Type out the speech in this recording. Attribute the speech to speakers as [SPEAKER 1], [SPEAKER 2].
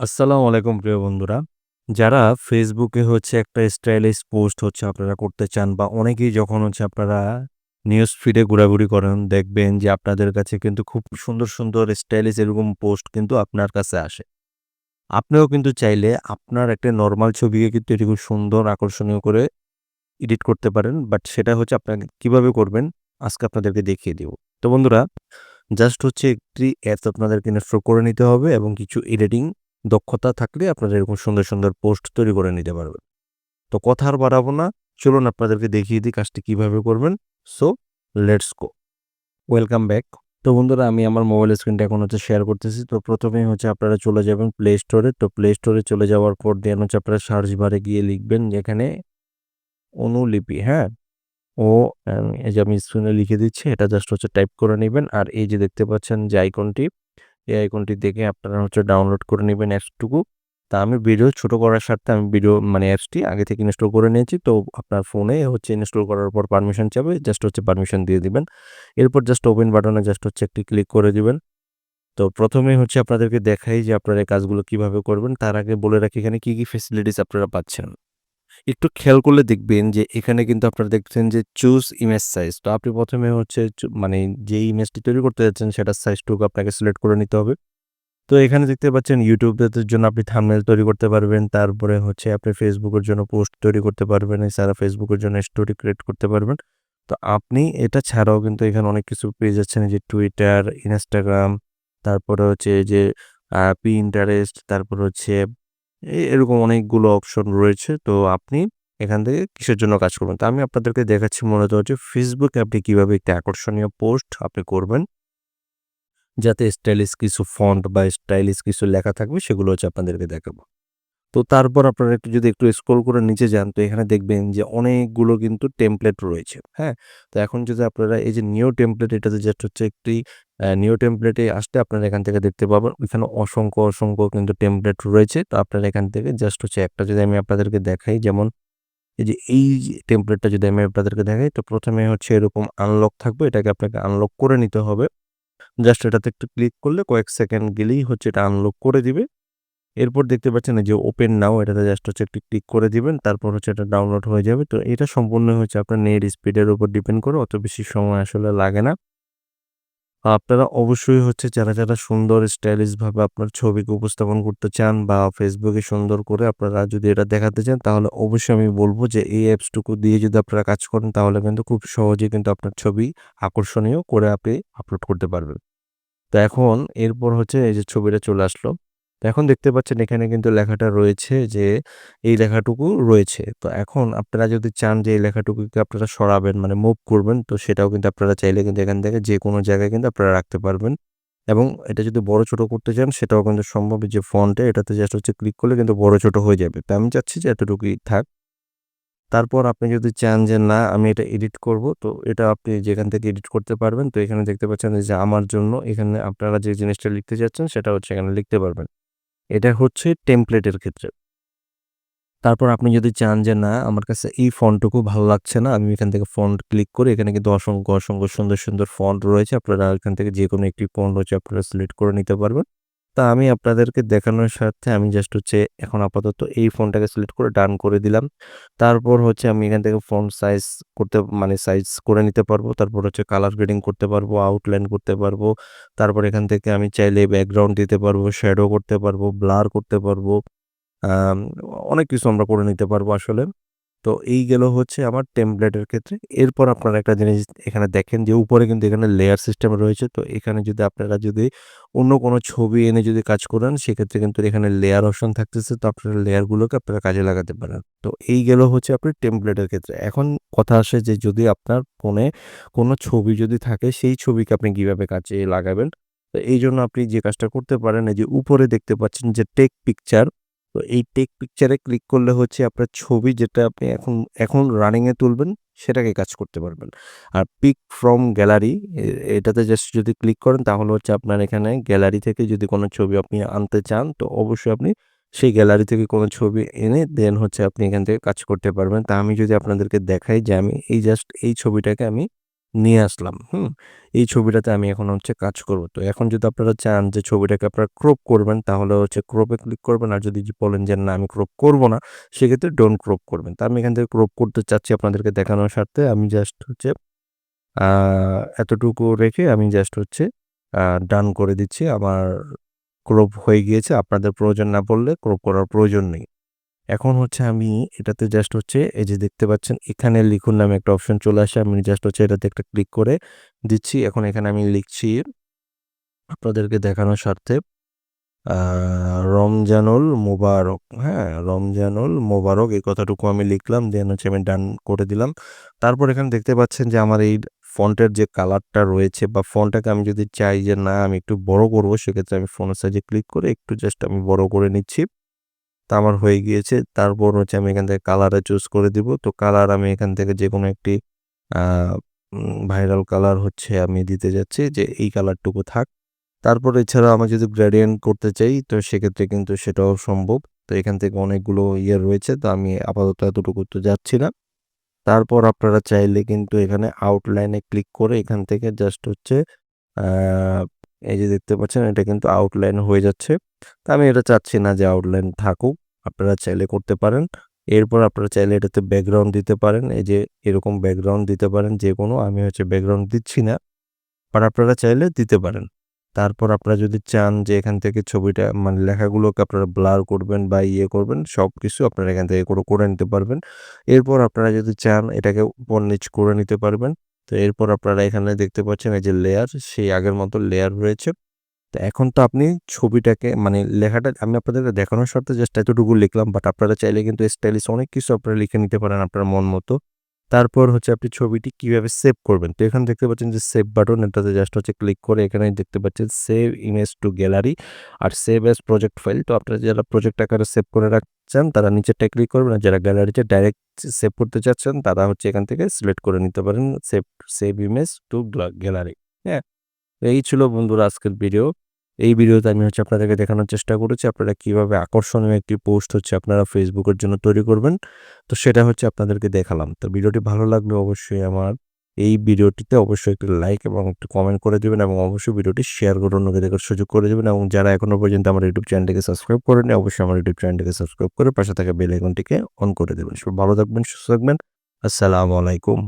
[SPEAKER 1] আসসালামু আলাইকুম প্রিয় বন্ধুরা। যারা ফেসবুকে হচ্ছে একটা স্টাইলিশ পোস্ট হচ্ছে আপনারা করতে চান বা অনেকেই যখন হচ্ছে আপনারা নিউজ ফিডে ঘোরাঘুরি করেন দেখবেন যে আপনাদের কাছে কিন্তু খুব সুন্দর, সুন্দর স্টাইলিশ এরকম পোস্ট কিন্তু আপনার কাছে আসে। আপনিও কিন্তু চাইলে আপনার একটা নর্মাল ছবিকে কিন্তু এরকম সুন্দর আকর্ষণীয় করে এডিট করতে পারেন। বাট সেটা হচ্ছে আপনাকে কীভাবে করবেন আজকে আপনাদেরকে দেখিয়ে দিব। তো বন্ধুরা জাস্ট হচ্ছে একটি অ্যাপস আপনাদেরকে ইনস্টল করে নিতে হবে এবং কিছু এডিটিং দক্ষতা থাকলে আপনারা এরকম সুন্দর, সুন্দর পোস্ট তৈরি করে নিতে পারবেন। তো কথা আর বাড়াবো না। চলুন আপনাদেরকে দেখিয়ে দিই কাজটি কীভাবে করবেন। So let's go. Welcome back. তো বন্ধুরা আমি আমার মোবাইল স্ক্রিনটা এখন হচ্ছে শেয়ার করতেছি। তো প্রথমেই হচ্ছে আপনারা চলে যাবেন প্লে স্টোরে। তো প্লে স্টোরে চলে যাওয়ার পর দেন হচ্ছে আপনারা সার্চ বারে গিয়ে লিখবেন যেখানে অনুলিপি, হ্যাঁ? ও এই যে আমি স্ক্রিনে লিখে দিচ্ছি এটা জাস্ট হচ্ছে টাইপ করে নেবেন আর এই যে দেখতে পাচ্ছেন যে আইকনটি, এই আইকনটি দেখে আপনারা হচ্ছে ডাউনলোড করে নেবেন অ্যাপসটুকু। তা আমি ভিডিও ছোট করার স্বার্থে আমি ভিডিও মানে অ্যাপসটি আগে থেকে ইনস্টল করে নিয়েছি। তো আপনার ফোনে হচ্ছে ইনস্টল করার পর পারমিশন চাবে। জাস্ট হচ্ছে পারমিশন দিয়ে দিবেন। এরপর জাস্ট ওপেন বাটনে জাস্ট হচ্ছে একটি ক্লিক করে দিবেন। তো প্রথমে হচ্ছে আপনাদেরকে দেখাই যে আপনারা এই কাজগুলো কীভাবে করবেন। তার আগে বলে রাখি এখানে কি, কি ফেসিলিটিস আপনারা পাচ্ছেন। একটু খেয়াল করলে দেখবেন যে এখানে কিন্তু আপনারা দেখছেন যে চুজ ইমেজ সাইজ। তো আপনি প্রথমে হচ্ছে মানে যে ইমেজটি তৈরি করতে যাচ্ছেন সেটার সাইজটুকু আপনাকে সিলেক্ট করে নিতে হবে। তো এখানে দেখতে পাচ্ছেন এর জন্য আপনি থাম্বনেল তৈরি করতে পারবেন। তারপরে হচ্ছে আপনি ফেসবুকের জন্য পোস্ট তৈরি করতে পারবেন। এছাড়া ফেসবুকের জন্য স্টোরি ক্রিয়েট করতে পারবেন। তো আপনি এটা ছাড়াও কিন্তু এখানে অনেক কিছু পেয়ে যাচ্ছেন যে টুইটার ইনস্টাগ্রাম তারপরে হচ্ছে যে আ Pinterest, তারপর হচ্ছে এরকম অনেকগুলো অপশন রয়েছে। তো আপনি এখান থেকে কিসের জন্য কাজ করবেন। তো আমি আপনাদেরকে দেখাচ্ছি মূলত হচ্ছে এ আপনি কীভাবে একটি আকর্ষণীয় পোস্ট আপনি করবেন। যাতে স্টাইলিশ কিছু ফন্ট বা স্টাইলিশ কিছু লেখা থাকবে সেগুলো হচ্ছে আপনাদেরকে দেখাবো। তো তারপর আপনারা একটু যদি একটু স্ক্রল করে নিচে যান তো এখানে দেখবেন যে অনেকগুলো কিন্তু টেমপ্লেট রয়েছে, হ্যাঁ? তো এখন যদি আপনারা এই যে নিউ টেমপ্লেট এটাতে জাস্ট হচ্ছে একটি নিউ টেমপ্লেটে আসলে আপনারা এখান থেকে দেখতে পাবেন এখানে অসংখ্য, অসংখ্য কিন্তু টেমপ্লেট রয়েছে। তো আপনারা এখান থেকে জাস্ট হচ্ছে একটা যদি আমি আপনাদেরকে দেখাই যেমন এই যে এই টেমপ্লেটটা যদি আমি আপনাদেরকে দেখাই তো প্রথমে হচ্ছে এরকম আনলক থাকবে এটাকে আপনাকে আনলক করে নিতে হবে। জাস্ট এটাতে একটু ক্লিক করলে কয়েক সেকেন্ড গেলেই হচ্ছে এটা আনলক করে দিবে। এরপর দেখতে পাচ্ছেন যে ওপেন নাও এটাতে জাস্ট হচ্ছে একটু ক্লিক করে দিবেন। তারপর হচ্ছে এটা ডাউনলোড হয়ে যাবে। তো এটা সম্পূর্ণ হচ্ছে আপনার নেট স্পিডের উপর ডিপেন্ড করে অত বেশি সময় আসলে লাগে না। আপনারা অবশ্যই হচ্ছে যারা, যারা সুন্দর স্টাইলিশভাবে আপনার ছবিকে উপস্থাপন করতে চান বা ফেসবুকে সুন্দর করে আপনারা যদি এটা দেখাতে চান তাহলে অবশ্যই আমি বলব যে এই অ্যাপসটুকু দিয়ে যদি আপনারা কাজ করেন তাহলে কিন্তু খুব সহজে কিন্তু আপনার ছবি আকর্ষণীয় করে আপনি আপলোড করতে পারবেন। তো এখন এরপর হচ্ছে এই যে ছবিটা চলে আসলো। এখন দেখতে পাচ্ছেন এখানে কিন্তু লেখাটা রয়েছে যে, এই লেখাটুকু রয়েছে। তো এখন আপনারা যদি চান যে, এই লেখাটুকুকে আপনারা সরাবেন মানে মুভ করবেন, তো সেটাও কিন্তু আপনারা চাইলে কিন্তু এখান থেকে যে কোনো জায়গায় কিন্তু আপনারা রাখতে পারবেন। এবং এটা যদি বড় ছোট করতে চান, সেটাও কিন্তু সম্ভব যে ফন্টে এটাতে জাস্ট হচ্ছে ক্লিক করলে কিন্তু বড় ছোট হয়ে যাবে। তো আমি চাচ্ছি যে এতটুকুই থাক। তারপর আপনি যদি চান যে, না, আমি এটা এডিট করব তো এটা আপনি যেখান থেকে এডিট করতে পারবেন। তো এখানে দেখতে পাচ্ছেন যে, আমার জন্য এখানে আপনারা যে জিনিসটা লিখতে চাচ্ছেন সেটা হচ্ছে এখানে লিখতে পারবেন। এটা হচ্ছে টেমপ্লেটের ক্ষেত্রে। তারপর আপনি যদি চান যে না আমার কাছে এই ফন্টটুকু ভালো লাগছে না আমি এখান থেকে ফন্ট ক্লিক করে এখানে কিন্তু অসংখ্য, অসংখ্য সুন্দর, সুন্দর ফন্ট রয়েছে। আপনারা এখান থেকে যে কোনো একটি ফন্ট রয়েছে আপনারা সিলেক্ট করে নিতে পারবেন। তা আমি আপনাদেরকে দেখানোর স্বার্থে আমি জাস্ট হচ্ছে এখন আপাতত এই ফোনটাকে সিলেক্ট করে ডান করে দিলাম। তারপর হচ্ছে আমি এখান থেকে ফোন সাইজ করতে মানে সাইজ করে নিতে পারব। তারপর হচ্ছে কালার গ্রেডিং করতে পারব, আউটলাইন করতে পারব। তারপর এখান থেকে আমি চাইলে ব্যাকগ্রাউন্ড দিতে পারব, শ্যাডো করতে পারব, ব্লার করতে পারব। অনেক কিছু আমরা করে নিতে পারব আসলে। তো এই গেল হচ্ছে আমার টেমপ্লেটের ক্ষেত্রে। এরপর আপনারা একটা জিনিস এখানে দেখেন যে উপরে কিন্তু এখানে লেয়ার সিস্টেম রয়েছে। তো এখানে যদি আপনারা যদি অন্য কোনো ছবি এনে যদি কাজ করেন, সেক্ষেত্রে কিন্তু এখানে লেয়ার অপশন থাকতেছে। তো আপনারা লেয়ারগুলোকে আপনারা কাজে লাগাতে পারেন। তো এই গেল হচ্ছে আপনার টেমপ্লেটের ক্ষেত্রে। এখন কথা আসে যে যদি আপনার ফোনে কোনো ছবি যদি থাকে, সেই ছবিকে আপনি কীভাবে কাজে লাগাবেন। তো এই জন্য আপনি যে কাজটা করতে পারেন, এই যে উপরে দেখতে পাচ্ছেন যে টেক পিকচার। তো এই টেক পিকচারে ক্লিক করলে হচ্ছে আপনার ছবি যেটা আপনি এখন, এখন রানিংয়ে তুলবেন সেটাকে কাজ করতে পারবেন। আর পিক ফ্রম গ্যালারি এটাতে জাস্ট যদি ক্লিক করেন তাহলে হচ্ছে আপনার এখানে গ্যালারি থেকে যদি কোনো ছবি আপনি আনতে চান তো অবশ্যই আপনি সেই গ্যালারি থেকে কোনো ছবি এনে দেন হচ্ছে আপনি এখান থেকে কাজ করতে পারবেন। তা আমি যদি আপনাদেরকে দেখাই যে আমি এই জাস্ট এই ছবিটাকে আমি নিয়ে আসলাম, হুম? এই ছবিটাতে আমি এখন হচ্ছে কাজ করব। তো এখন যদি আপনারা চান যে ছবিটাকে আপনারা ক্রপ করবেন তাহলে হচ্ছে ক্রপ ক্লিক করবেন। আর যদি বলেন যে না আমি ক্রপ করব না সেক্ষেত্রে ডোন্ট ক্রপ করবেন। তা আমি এখান থেকে ক্রপ করতে চাচ্ছি আপনাদেরকে দেখানোর স্বার্থে আমি জাস্ট হচ্ছে এতটুকু রেখে আমি জাস্ট হচ্ছে ডান করে দিচ্ছি। আমার ক্রপ হয়ে গিয়েছে। আপনাদের প্রয়োজন না পড়লে ক্রপ করার প্রয়োজন নেই। এখন হচ্ছে আমি এটাতে জাস্ট হচ্ছে এই যে দেখতে পাচ্ছেন এখানে লিখুন নামে একটা অপশন চলে আসে। আমি জাস্ট হচ্ছে এটাতে একটা ক্লিক করে দিচ্ছি। এখন এখানে আমি লিখছি আপনাদেরকে দেখানোর স্বার্থে রমজানুল মোবারক, হ্যাঁ? রমজানুল মোবারক এই কথাটুকু আমি লিখলাম। দেন হচ্ছে আমি ডান করে দিলাম। তারপর এখানে দেখতে পাচ্ছেন যে আমার এই ফন্টের যে কালারটা রয়েছে বা ফন্টটাকে আমি যদি চাই যে না আমি একটু বড় করব সেক্ষেত্রে আমি ফন্ট সাইজে ক্লিক করে একটু জাস্ট আমি বড় করে নিচ্ছি। তো আমার হয়ে গিয়েছে। তারপর হচ্ছে আমি এখান থেকে কালারে চুজ করে দিব। তো কালার আমি এখান থেকে যে কোনো একটি ভাইরাল কালার হচ্ছে আমি দিতে যাচ্ছি যে এই কালারটুকু থাক। তারপর এছাড়া আমি যদি গ্রেডিয়েন্ট করতে চাই, তো সেক্ষেত্রে কিন্তু সেটাও সম্ভব। তো এখান থেকে অনেকগুলো ইয়ে রয়েছে। তো আমি আপাতত এতটুকু তো যাচ্ছি না। তারপর আপনারা চাইলে কিন্তু এখানে আউটলাইনে ক্লিক করে এখান থেকে জাস্ট হচ্ছে এই যে দেখতে পাচ্ছেন এটা কিন্তু আউটলাইন হয়ে যাচ্ছে। তা আমি এটা চাচ্ছি না যে আউটলাইন থাকুক। আপনারা চাইলে করতে পারেন। এরপর আপনারা চাইলে এটাতে ব্যাকগ্রাউন্ড দিতে পারেন। এই যে এরকম ব্যাকগ্রাউন্ড দিতে পারেন যে কোনো আমি হচ্ছে ব্যাকগ্রাউন্ড দিচ্ছি না। বাট আপনারা চাইলে দিতে পারেন। তারপর আপনারা যদি চান যে এখান থেকে ছবিটা মানে লেখাগুলোকে আপনারা ব্লার করবেন বা ইয়ে করবেন সব কিছু আপনারা এখান থেকে করে, করে নিতে পারবেন। এরপর আপনারা যদি চান এটাকে উপর নিচ করে নিতে পারবেন। তো এরপর আপনারা এখানে দেখতে পাচ্ছেন এই যে লেয়ার সেই আগের মতো লেয়ার রয়েছে। তো এখন তো আপনি ছবিটাকে মানে লেখাটা আমি আপনাদেরকে দেখানোর শর্তে জাস্ট এতটুকু লিখলাম। বাট আপনারা চাইলে কিন্তু স্টাইলিশ অনেক কিছু আপনারা লিখে নিতে পারেন আপনার মন মতো। তারপর হচ্ছে আপনি ছবিটি কীভাবে সেভ করবেন। তো এখানে দেখতে পাচ্ছেন যে সেভ বাটন এটাতে জাস্ট হচ্ছে ক্লিক করে এখানে দেখতে পাচ্ছেন সেভ ইমেজ টু গ্যালারি আর সেভ অ্যাজ প্রজেক্ট ফাইল। তো আপনারা যারা প্রজেক্ট আকারে সেভ করে রাখছেন, তারা নিচেরটায় ক্লিক করবেন। আর যারা গ্যালারিতে ডাইরেক্ট সেভ করতে চাচ্ছেন, তারা হচ্ছে এখান থেকে সিলেক্ট করে নিতে পারেন save save image to gallery. হ্যাঁ? এই ছিল বন্ধুরা আজকের ভিডিও। এই ভিডিওতে আমি হচ্ছে আপনাদেরকে দেখানোর চেষ্টা করেছি আপনারা কীভাবে আকর্ষণীয় একটি পোস্ট হচ্ছে আপনারা ফেসবুকের জন্য তৈরি করবেন। তো সেটা হচ্ছে আপনাদেরকে দেখালাম। তো ভিডিওটি ভালো লাগলে অবশ্যই আমার এই ভিডিওটিতে অবশ্যই একটি লাইক এবং একটু কমেন্ট করে দেবেন এবং অবশ্যই ভিডিওটি শেয়ার করে অন্যকে দেখার সুযোগ করে দেবেন এবং যারা এখনও পর্যন্ত আমার ইউটিউব চ্যানেলটিকে সাবস্ক্রাইব করেননি অবশ্যই আমার ইউটিউব চ্যানেলটিকে সাবস্ক্রাইব করে পাশে থাকা বেল আইকনটিকে অন করে দেবেন। সবাই ভালো থাকবেন, সুস্থ থাকবেন। আসসালামু আলাইকুম।